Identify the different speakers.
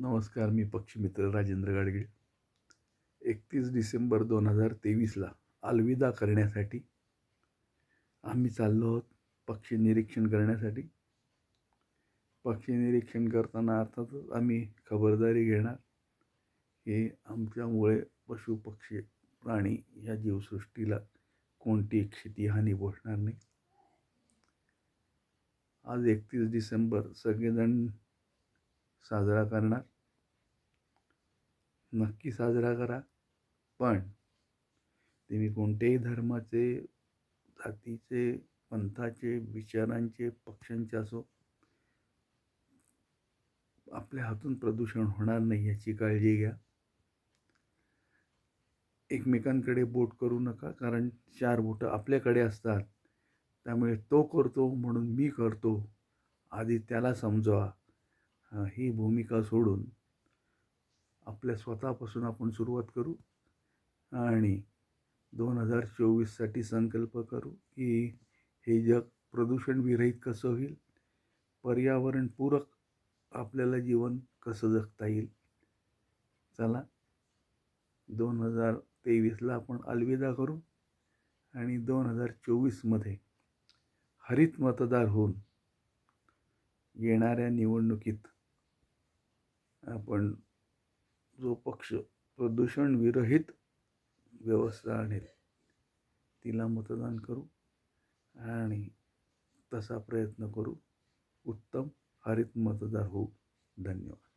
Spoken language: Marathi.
Speaker 1: नमस्कार मी पक्षीमित्र राजेंद्र गाडगीळ एकतीस डिसेंबर दोन हजार तेवीसला अलविदा करण्यासाठी आम्ही चाललो आहोत पक्षी निरीक्षण करण्यासाठी. पक्षी निरीक्षण करताना अर्थातच आम्ही खबरदारी घेणार. हे आमच्यामुळे पशु पक्षी प्राणी या जीवसृष्टीला कोणती क्षतिहानी पोचणार नाही. आज एकतीस डिसेंबर सगळेजण साजरा करणार. नक्की साजरा करा. पण तुम्ही कोणत्याही धर्माचे जातीचे पंथाचे विचारांचे पक्षांचे असो आपल्या हातून प्रदूषण होणार नाही याची काळजी घ्या. एकमेकांकडे बोट करू नका कारण चार बोटं आपल्याकडे असतात. त्यामुळे तो करतो म्हणून मी करतो. आधी त्याला समजवा. ही भूमिका सोडून आपल्या स्वतःपासून आपण सुरुवात करू आणि दोन हजार चोवीससाठी संकल्प करू की हे जग प्रदूषण विरहित कसं होईल पर्यावरणपूरक आपल्याला जीवन कसं जगता येईल. चला दोन हजार तेवीसला आपण अलविदा करू आणि दोन हजार चोवीसमध्ये हरित मतदार होऊन येणाऱ्या निवडणुकीत आपण जो पक्ष प्रदूषण विरहित व्यवस्था आणेल तिला मतदान करू आणि तसा प्रयत्न करू. उत्तम हरित मतदार होऊ. धन्यवाद.